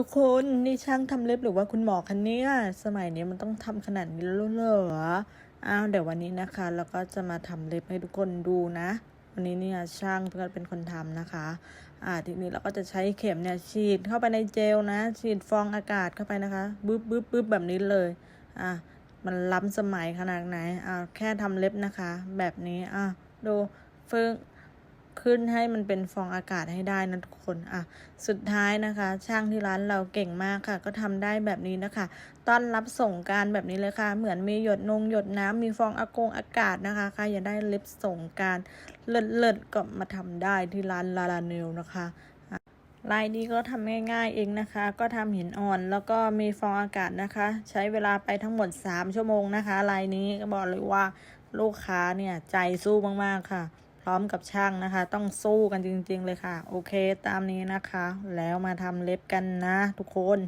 ทุกคนนี่ช่างทำเล็บหรือว่าคุณหมอคะเนี่ยสมัยนี้มันต้องทำขนาดนี้แล้วเหรออ้าวเดี๋ยววันนี้นะคะเราก็จะมาทำเล็บให้ทุกคนดูนะ วันนี้เนี่ยช่างเพื่อนเป็นคนทำนะคะ อ่าทีนี้เราก็จะใช้เข็มเนี่ยฉีดเข้าไปในเจลนะ ฉีดฟองอากาศเข้าไปนะคะบึ๊บบึ๊บบึ๊บแบบนี้เลย อะมันล้ำสมัยขนาดไหนอ่าแค่ทำเล็บนะคะ แบบนี้อะดูฟึ่ง ขึ้นให้มันเป็นฟองอากาศให้ได้นะทุกคนอะสุดท้ายนะคะ ช่างที่ร้านเราเก่งมากค่ะ ก็ทำได้แบบนี้นะคะ ต้อนรับส่งการแบบนี้เลยค่ะ เหมือนมีหยดนงหยดน้ำมีฟองอากงอากาศนะคะใครอยากได้เล็บส่งการเลิศๆก็มาทำได้ที่ร้านลาลาเนลนะคะลายนี้ก็ทำง่ายๆเองนะคะ ก็ทำหินอ่อนแล้วก็มีฟองอากาศนะคะ ใช้เวลาไปทั้งหมด 3 ชั่วโมงนะคะ ลายนี้ก็บอกเลยว่าลูกค้าเนี่ยใจสู้มากๆค่ะ ร้อมกับช่างนะคะ ต้องสู้กันจริง ๆ เลยค่ะ โอเค ตามนี้นะคะ แล้วมาทำเล็บกันนะทุกคน